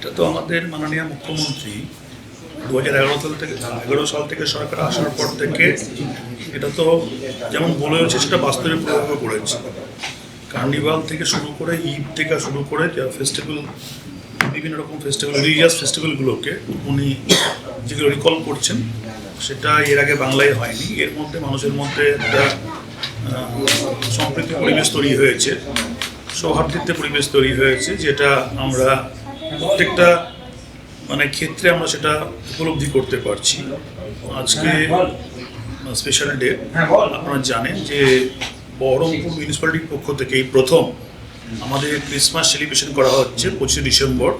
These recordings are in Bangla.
এটা তো আমাদের মাননীয় মুখ্যমন্ত্রী দু হাজার এগারো সাল থেকে, এগারো সাল থেকে সরকার আসার পর থেকে এটা তো যেমন বলে হচ্ছে, সেটা বাস্তবে প্রয়োগ করেছে কার্নিভাল থেকে শুরু করে ঈদ থেকে শুরু করে ফেস্টিভ্যাল বিভিন্ন রকম ফেস্টিভ্যাল রিলিজিয়াস ফেস্টিভ্যালগুলোকে উনি যেগুলো রিকল করছেন, সেটা এর আগে বাংলায় হয়নি। এর মধ্যে মানুষের মধ্যে একটা সম্প্রীতি পরিবেশ তৈরি হয়েছে সৌহার্দ্যের পরিবেশ তৈরি হয়েছে, যেটা আমরা প্রত্যেকটা মানে ক্ষেত্রে আমরা সেটা উপলব্ধি করতে পারছি। আজকে স্পেশাল ডে আপনারা জানেন যে বহরমপুর মিউনিসিপ্যালিটির পক্ষ থেকে এই প্রথম আমাদের ক্রিসমাস সেলিব্রেশন করা হচ্ছে পঁচিশে ডিসেম্বর।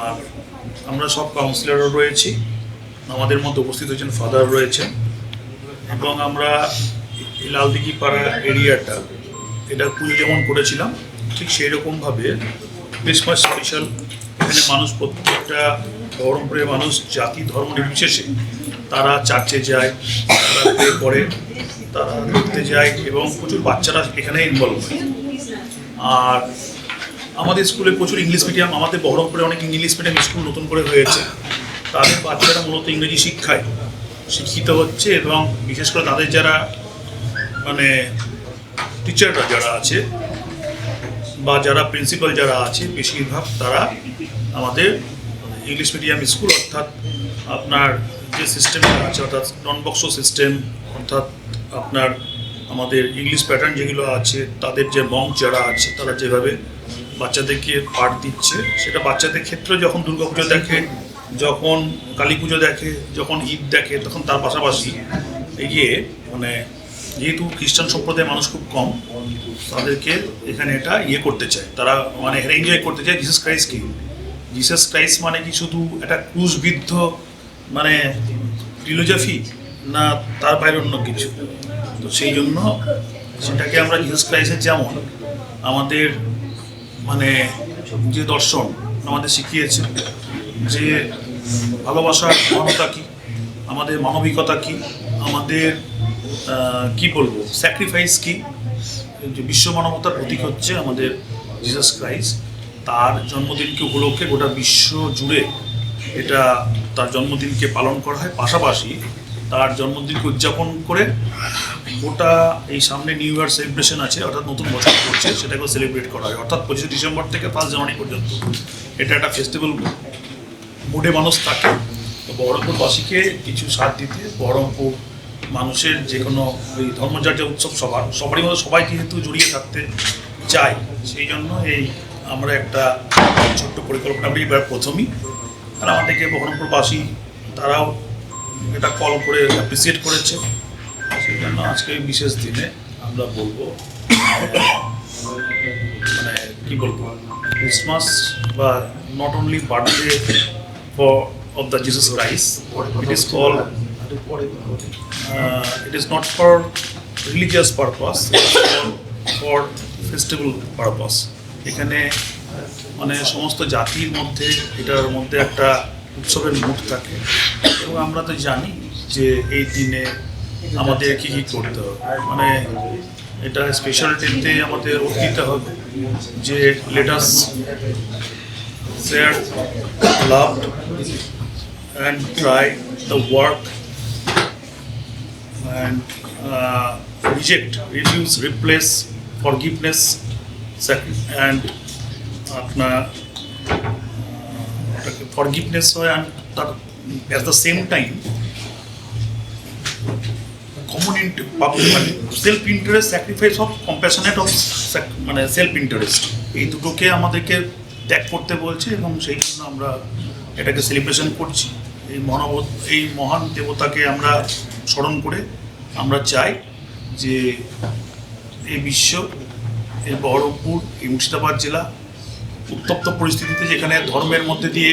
আর আমরা সব কাউন্সিলরও রয়েছি, আমাদের মধ্যে উপস্থিত হয়েছেন ফাদার রয়েছেন এবং আমরা লালদিঘি পাড়া এরিয়াটা এটা পুজো যেমন করেছিলাম, ঠিক সেই রকমভাবে ক্রিসমাস স্পেশাল এখানে মানুষ, প্রত্যেকটা বহরমপুরের মানুষ, জাতি, ধর্ম নির্বিশেষে তারা চার্চে যায়, তারা করে, তারা ঘুরতে যায় এবং প্রচুর বাচ্চারা এখানে ইনভলভ হয়। আর আমাদের স্কুলে প্রচুর ইংলিশ মিডিয়াম আমাদের বহরমপুরে অনেক ইংলিশ মিডিয়াম স্কুল নতুন করে হয়েছে। তাদের বাচ্চারা মূলত ইংরেজি শিক্ষায় শিক্ষিত হচ্ছে এবং বিশেষ করে তাদের যারা মানে টিচাররা যারা আছে বা যারা প্রিন্সিপাল যারা আছে, বেশিরভাগ তারা আমাদের ইংলিশ মিডিয়াম স্কুল অর্থাৎ আপনার যে সিস্টেমটা আছে, অর্থাৎ নন বক্স সিস্টেম অর্থাৎ আপনার আমাদের ইংলিশ প্যাটার্ন যেগুলো আছে, তাদের যে মঙ্ক যারা আছে, তারা যেভাবে বাচ্চাদেরকে পাঠ দিচ্ছে, সেটা বাচ্চাদের ক্ষেত্রে যখন দুর্গাপুজো দেখে, যখন কালী পুজো দেখে, যখন ঈদ দেখে, তখন তার পাশাপাশি এগিয়ে মানে যেহেতু খ্রিস্টান সম্প্রদায়ের মানুষ খুব কম, তাদেরকে এখানে এটা ইয়ে করতে চায়। তারা মানে এখানে এনজয় করতে চায় জিসাস ক্রাইস্টকে জিসাস ক্রাইস্ট মানে কি শুধু একটা ক্রুশবিদ্ধ মানে ফিলোজফি না তার বাইরে অন্য কিছু? তো সেই জন্য সেটাকে আমরা জিসাস ক্রাইস্টের যেমন আমাদের মানে যে দর্শন আমাদের শিখিয়েছে, যে ভালোবাসার মমতা কী? আমাদের মানবিকতা কী? আমাদের কি বলব? স্যাক্রিফাইস কি? যে বিশ্ব মানবতার প্রতীক হচ্ছে আমাদের জিসাস ক্রাইস্ট তার জন্মদিনকে উপলক্ষে গোটা বিশ্ব জুড়ে এটা তার জন্মদিনকে পালন করা হয়। পাশাপাশি তার জন্মদিনকে উদযাপন করে গোটা এই সামনে নিউ ইয়ার সেলিব্রেশন আছে, অর্থাৎ নতুন বছর পড়ছে, সেটাকেও সেলিব্রেট করা হয়। অর্থাৎ পঁচিশে ডিসেম্বর থেকে ফার্স্ট জানুয়ারি পর্যন্ত। এটা একটা ফেস্টিভ্যাল মুডে মানুষ থাকে। বহরমপুরবাসীকে কিছু সাথ দিতে বহরমপুর মানুষের যে কোনো ওই ধর্মযার উৎসব সবার, সবারই মধ্যে সবাই যেহেতু জড়িয়ে থাকতে চাই সেই জন্য এই আমরা একটা ছোট্ট পরিকল্পনা করি এবার প্রথমই, আর আমাদেরকে বহরমপুরবাসী তারাও এটা কল করে অ্যাপ্রিসিয়েট করেছে। সেই জন্য আজকে বিশেষ দিনে আমরা বলব মানে কি বলব ক্রিসমাস বা not only birthday for of the Jesus Christ it is call it is not for religious purpose, it's for, for festival purpose. এখানে মানে সমস্ত জাতির মধ্যে এটার মধ্যে একটা উৎসবের মুড থাকে। এবং আমরা তো জানি যে এই দিনে আমাদের কি কি করতে হবে। মানে এটা স্পেশাল ডেতে আমাদের দিতে হবে যে let us share love and try the work and uh, reject, refuse, replace, forgiveness, and আপনার ফরগিভনেস হয় অ্যান্ড তার at the same time common মানে self interest sacrifice of compassionate of মানে সেলফ ইন্টারেস্ট এই দুটোকে আমাদেরকে ত্যাগ করতে বলছে এবং সেই জন্য আমরা এটাকে সেলিব্রেশন করছি। এই মহানব এই মহান দেবতাকে আমরা স্মরণ করে আমরা চাই যে এই বিশ্ব, এই বহরমপুর, এই মুর্শিদাবাদ জেলা উত্তপ্ত পরিস্থিতিতে যেখানে ধর্মের মধ্যে দিয়ে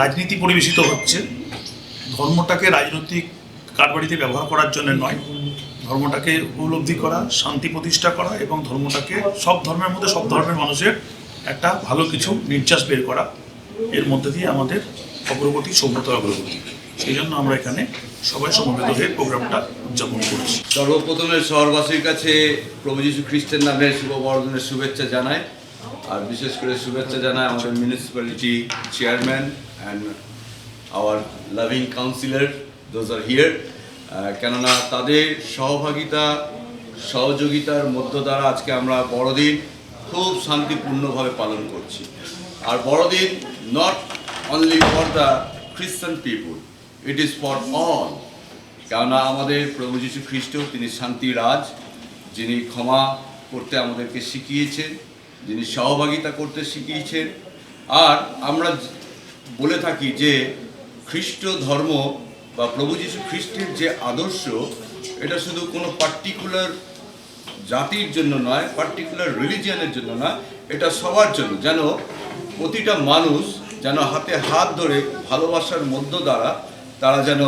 রাজনীতি পরিবেশিত হচ্ছে, ধর্মটাকে রাজনৈতিক কারবারিতে ব্যবহার করার জন্য নয়। ধর্মটাকে উপলব্ধি করা, শান্তি প্রতিষ্ঠা করা এবং ধর্মটাকে সব ধর্মের মধ্যে সব ধর্মের মানুষের একটা ভালো কিছু নির্যাস বের করা, এর মধ্যে দিয়ে আমাদের অগ্রগতি সভ্যতার অগ্রগতি। সেই জন্য আমরা এখানে সবাই সমবেত হয়ে প্রোগ্রামটা উদযাপন করছি। সর্বপ্রথমে শহরবাসীর কাছে প্রভু যীশু খ্রিস্টের নামে শুভ বড়দিনের শুভেচ্ছা জানাই। আর বিশেষ করে শুভেচ্ছা জানাই আমাদের municipality chairman and our loving councillor those are here কেননা তাদের সহভাগিতা, সহযোগিতার মধ্য দ্বারা আজকে আমরা বড়দিন খুব শান্তিপূর্ণভাবে পালন করছি। আর বড়দিন not only for the Christian people it is for all কেননা আমাদের প্রভু যীশু খ্রিস্ট, তিনি শান্তির রাজ, যিনি ক্ষমা করতে আমাদেরকে শিখিয়েছেন, যিনি সহভাগিতা করতে শিখিয়েছেন। আর আমরা বলে থাকি যে খ্রিস্ট ধর্ম বা প্রভু যীশু খ্রিস্টের যে আদর্শ, এটা শুধু কোনো পার্টিকুলার জাতির জন্য নয় পার্টিকুলার রিলিজিয়ানের জন্য না এটা সবার জন্য। যেন প্রতিটা মানুষ যেন হাতে হাত ধরে ভালোবাসার মধ্য দ্বারা তারা যেন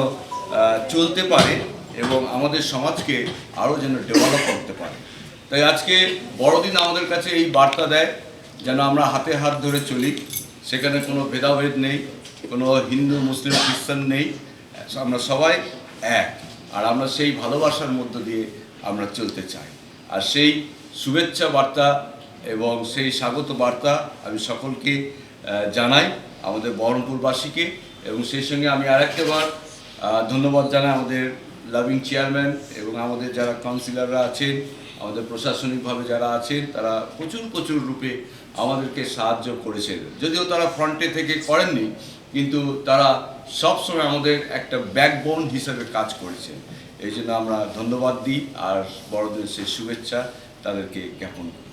চলতে পারে এবং আমাদের সমাজকে আরও যেন ডেভেলপ করতে পারে। তাই আজকে বড়দিন আমাদের কাছে এই বার্তা দেয়, যেন আমরা হাতে হাত ধরে চলি। সেখানে কোনো ভেদাভেদ নেই, কোনো হিন্দু, মুসলিম, খ্রিস্টান নেই। আমরা সবাই এক, আর আমরা সেই ভালোবাসার মধ্য দিয়ে আমরা চলতে চাই। আর সেই শুভেচ্ছা বার্তা এবং সেই স্বাগত বার্তা আমি সকলকে জানাই আমাদের বহরমপুরবাসীকে। এবং সেই সঙ্গে আমি আরেকটাবার আহ, ধন্যবাদ জানাই আমাদের লাভিং চেয়ারম্যান এবং আমাদের যারা কাউন্সিলররা আছেন আমাদের প্রশাসনিকভাবে যারা আছেন তারা প্রচুর প্রচুর রূপে আমাদেরকে সাহায্য করেছেন। যদিও তারা ফ্রন্টে থেকে করেননি কিন্তু তারা সবসময় আমাদের একটা ব্যাকবোন হিসাবে কাজ করেছেন। এই জন্য আমরা ধন্যবাদ দিই আর বড়দের সে শুভেচ্ছা তাদেরকে জ্ঞাপন করি।